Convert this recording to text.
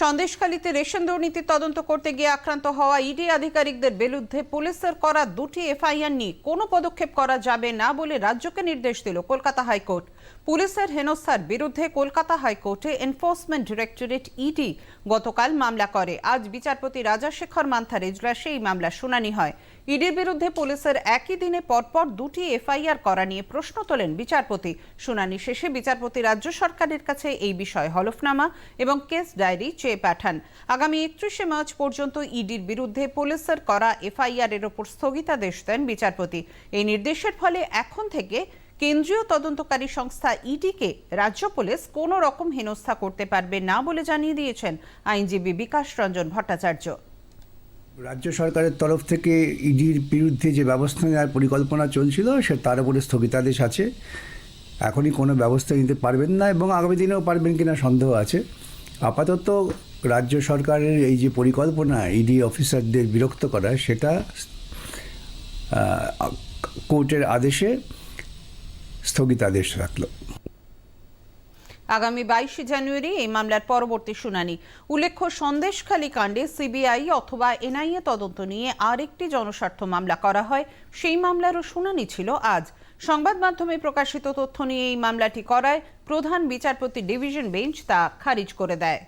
সন্দেশখালীতে ration দুর্নীতির তদন্ত করতে গিয়ে আক্রান্ত হওয়া ইডি আধিকারিকদের বিরুদ্ধে পুলিশের করা দুটি এফআইআর নিয়ে কোনো পদক্ষেপ করা যাবে না বলে রাজ্যকে নির্দেশ দিল কলকাতা হাইকোর্ট। পুলিশের হেনস্থার বিরুদ্ধে কলকাতা হাইকোর্টে এনফোর্সমেন্ট ডিরেক্টরেট ইডি গতকাল মামলা করে। আজ বিচারপতি রাজাশেখর মান্থার এজলাসে এই মামলার শুনানি হয়। ইডির বিরুদ্ধে পুলিশের একই দিনে পরপর দুটি এফআইআর করা নিয়ে প্রশ্ন তোলেন বিচারপতি। শুনানি শেষে বিচারপতি রাজ্য সরকারের কাছে এই বিষয়ে হলফনামা এবং কেস ডায়েরি চেয়ে পাঠান। আগামী একত্রিশে মার্চ পর্যন্ত ইডির বিরুদ্ধে পুলিশের করা এফআইআর এর ওপর স্থগিতাদেশ দেন বিচারপতি। এই নির্দেশের ফলে এখন থেকে কেন্দ্রীয় তদন্তকারী সংস্থা ইডিকে রাজ্য পুলিশ কোনো রকম হেনস্থা করতে পারবে না বলে জানিয়ে দিয়েছেন আইনজীবী বিকাশ রঞ্জন ভট্টাচার্য। রাজ্য সরকারের তরফ থেকে ইডির বিরুদ্ধে যে ব্যবস্থা নেওয়ার পরিকল্পনা চলছিল, সে তার উপরে স্থগিতাদেশ আছে। এখনই কোনো ব্যবস্থা নিতে পারবেন না এবং আগামী দিনেও পারবেন কিনা সন্দেহ আছে। আপাতত রাজ্য সরকারের এই যে পরিকল্পনা ইডি অফিসারদের বিরক্ত করা, সেটা কোর্টের আদেশে স্থগিতাদেশ রাখল। আগামী বাইশে জানুয়ারি এই মামলার পরবর্তী শুনানি। উল্লেখ্য, সন্দেশখালী কাণ্ডে সিবিআই অথবা এনআইএ তদন্ত নিয়ে আরেকটি জনস্বার্থ মামলা করা হয়। সেই মামলারও শুনানি ছিল আজ। সংবাদ মাধ্যমে প্রকাশিত তথ্য নিয়ে এই মামলাটি করায় প্রধান বিচারপতি ডিভিশন বেঞ্চ তা খারিজ করে দেয়।